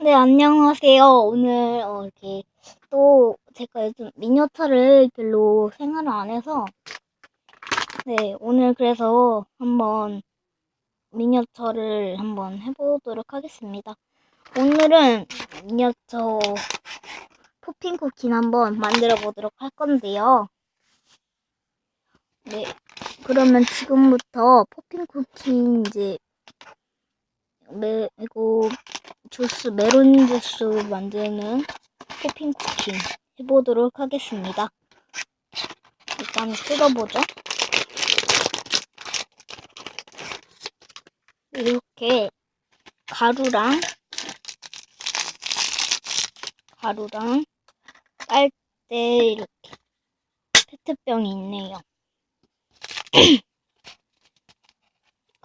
네, 안녕하세요. 오늘 어, 이렇게 또 제가 요즘 미니어처를 별로 생활을 안 해서 네, 오늘 그래서 한번 미니어처를 한번 해보도록 하겠습니다. 오늘은 미니어처 포핑 쿠키를 한번 만들어 보도록 할 건데요. 네, 그러면 지금부터 포핑 쿠키 이제 매, 이거 주스, 메론 주스 만드는 포핑 쿠키 해보도록 하겠습니다. 일단 뜯어보죠. 이렇게 가루랑 가루랑 빨대 이렇게 페트병이 있네요.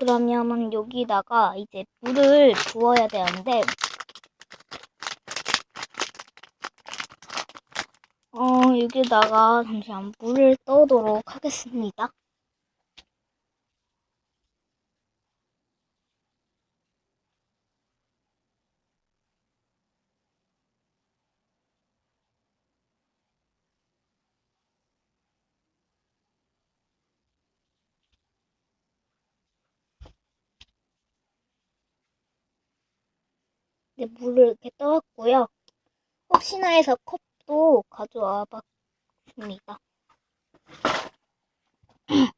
그러면 여기다가 이제 물을 부어야 되는데 어 여기다가 잠시만 물을 떠도록 하겠습니다. 네, 물을 이렇게 떠왔고요. 혹시나 해서 컵도 가져와 봤습니다.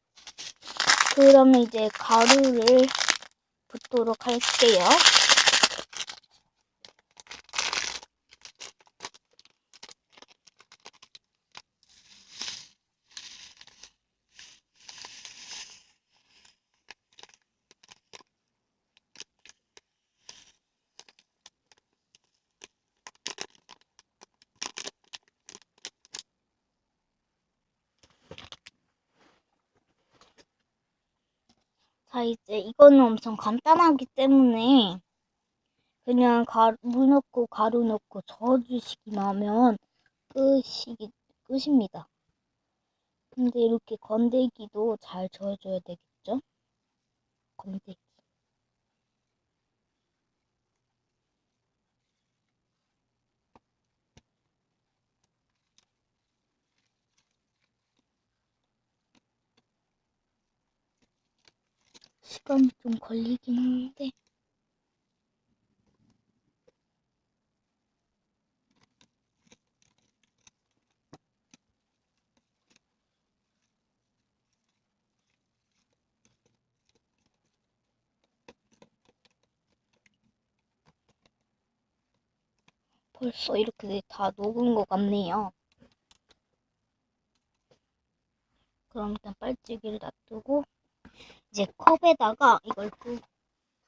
그러면 이제 가루를 붓도록 할게요. 자, 이제 이거는 엄청 간단하기 때문에 그냥 가루, 물 넣고 가루 넣고 저어주시기만 하면 끝이, 끝입니다. 근데 이렇게 건더기도 잘 저어줘야 되겠죠? 건더기. 시간이 좀 걸리긴 하는데. 벌써 이렇게 다 녹은 것 같네요. 그럼 일단 빨치기를 놔두고 이제 컵에다가 이걸 부,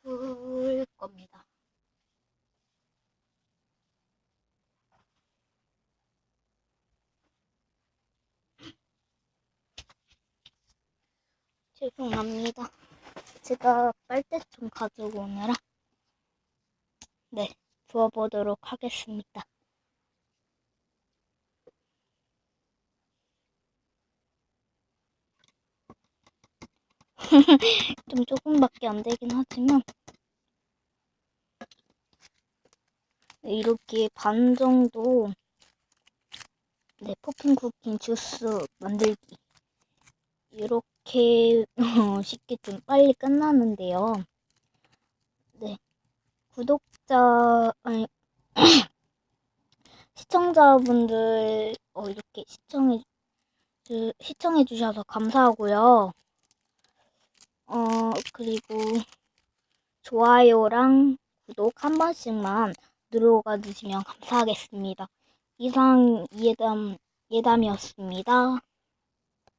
부을 겁니다. 죄송합니다. 제가 빨대 좀 가지고 오느라 네 부어보도록 하겠습니다. 좀 조금밖에 안 되긴 하지만 이렇게 반 정도 네 포핑 쿠킹 주스 만들기 이렇게 어, 쉽게 좀 빨리 끝나는데요. 네 구독자 아니 시청자분들 어, 이렇게 시청해 주, 시청해 주셔서 감사하고요. 어, 그리고 좋아요랑 구독 한 번씩만 누르가 주시면 감사하겠습니다. 이상 예담, 예담이었습니다.